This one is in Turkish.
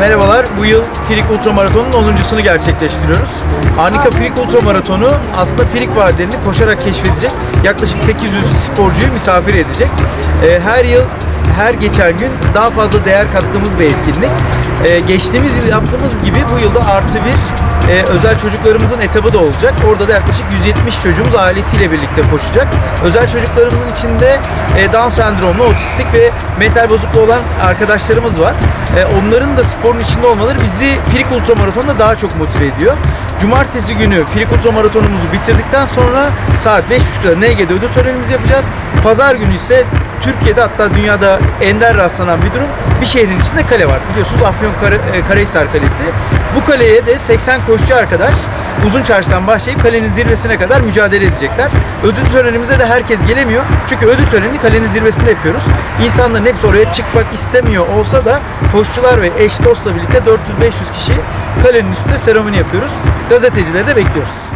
Merhabalar, bu yıl Filik Ultramaratonu'nun 10.sunu gerçekleştiriyoruz. Arnika Filik Ultramaratonu aslında Filik vadilerini koşarak keşfedecek, yaklaşık 800 sporcuyu misafir edecek. Ee, Her yıl, her geçen gün daha fazla değer kattığımız bir etkinlik. Ee, Geçtiğimiz yıl yaptığımız gibi bu yılda artı bir e, özel çocuklarımızın etabı da olacak. Orada da yaklaşık 170 çocuğumuz ailesiyle birlikte koşacak. Özel çocuklarımızın içinde e, Down sendromlu, otistik ve mental bozukluğu olan arkadaşlarımız var. E, onların da sporun içinde olmaları bizi Filik Ultramaraton'da daha çok motive ediyor. Cumartesi günü Filik Ultramaratonumuzu bitirdikten sonra saat 5.30'da NG'de ödül törenimizi yapacağız. Pazar günü ise Türkiye'de hatta dünyada ender rastlanan bir durum. Bir şehrin içinde kale var. Biliyorsunuz Afyon Karahisar Kalesi. Bu kaleye de 80 koşucu arkadaş uzun çarşıdan başlayıp kalenin zirvesine kadar mücadele edecekler. Ödül törenimize de herkes gelemiyor. Çünkü ödül törenini kalenin zirvesinde yapıyoruz. İnsanların hepsi oraya çıkmak istemiyor olsa da koşucular ve eş dostla birlikte 400-500 kişi kalenin üstünde seremoni yapıyoruz. Gazetecileri de bekliyoruz.